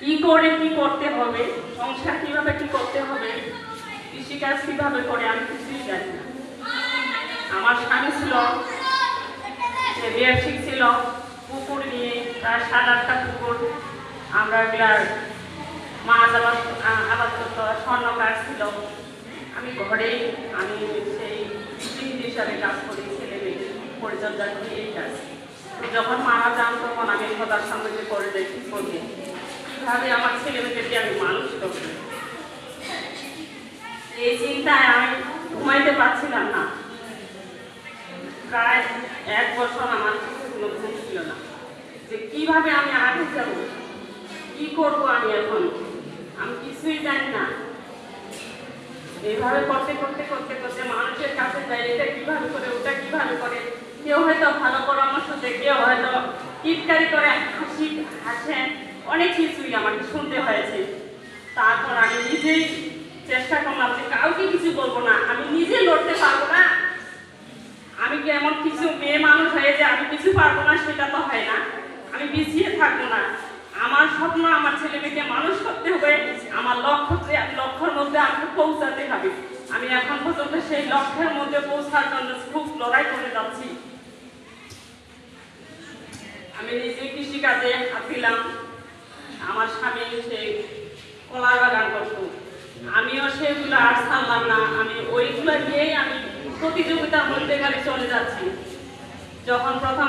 কি করে কি করতে হবে, সংসার কীভাবে কি করতে হবে, কৃষিকাজ কীভাবে করে, আমি কিছুই জানি না। আমার স্বামী ছিল, সে বিয়ে শিখছিল পুকুর নিয়ে তার সাত আটটা পুকুর আমরা এগুলার মাছ আবাদ আ- আবাদ করতো, স্বর্ণ কাজ ছিল। আমি ঘরেই আমি সেই হিসাবে কাজ করি, ছেলে মেয়ে পরিচর্যা করি, এই কাজ। যখন মারা যান তখন আমি খোদার সামনে যে করে যাই কি করব কীভাবে আমার ছেলে মেয়েদেরকে আমি মানুষ করব? এই চিন্তায় আমি ঘুমাইতে পারছিলাম না। প্রায় এক বছর আমার কোনো ঘুম ছিল না। যে কীভাবে আমি আগে যাব? কি করব আমি এখন? আমি কিছুই জানি না। এইভাবে করতে করতে করতে করতে মানুষের কাছে যাই, এটা কীভাবে করে, ওটা কীভাবে করে? কেউ হয়তো ভালো পরামর্শ দেয়, কেউ হয়তো টিটকারি করে অনেক কিছুই আমাকে শুনতে হয়েছে। তারপর আমি নিজেই চেষ্টা করলাম যে কাউকে কিছু বলব না, আমি নিজে লড়তে পারব না। আমি কি এমন কিছু মেয়ে মানুষ হয়ে যে আমি কিছু পারব না, সেটা তো হয় না। আমি পিছিয়ে থাকব না। আমার স্বপ্ন আমার ছেলে মেয়েকে মানুষ করতে হবে, আমার লক্ষ্য লক্ষ্যের মধ্যে আমাকে পৌঁছাতে হবে। আমি এখন পর্যন্ত সেই লক্ষ্যের মধ্যে পৌঁছার জন্য খুব লড়াই করে যাচ্ছি। আমি নিজে কৃষিকাজে হাত দিলাম। আমার স্বামী সেই কলার বাগান করতো। আমিও সেগুলো আর ছাড়লাম না। আমি ওইগুলো দিয়েই আমি প্রতিযোগিতার মধ্যে খালি চলে যাচ্ছি। যখন প্রথম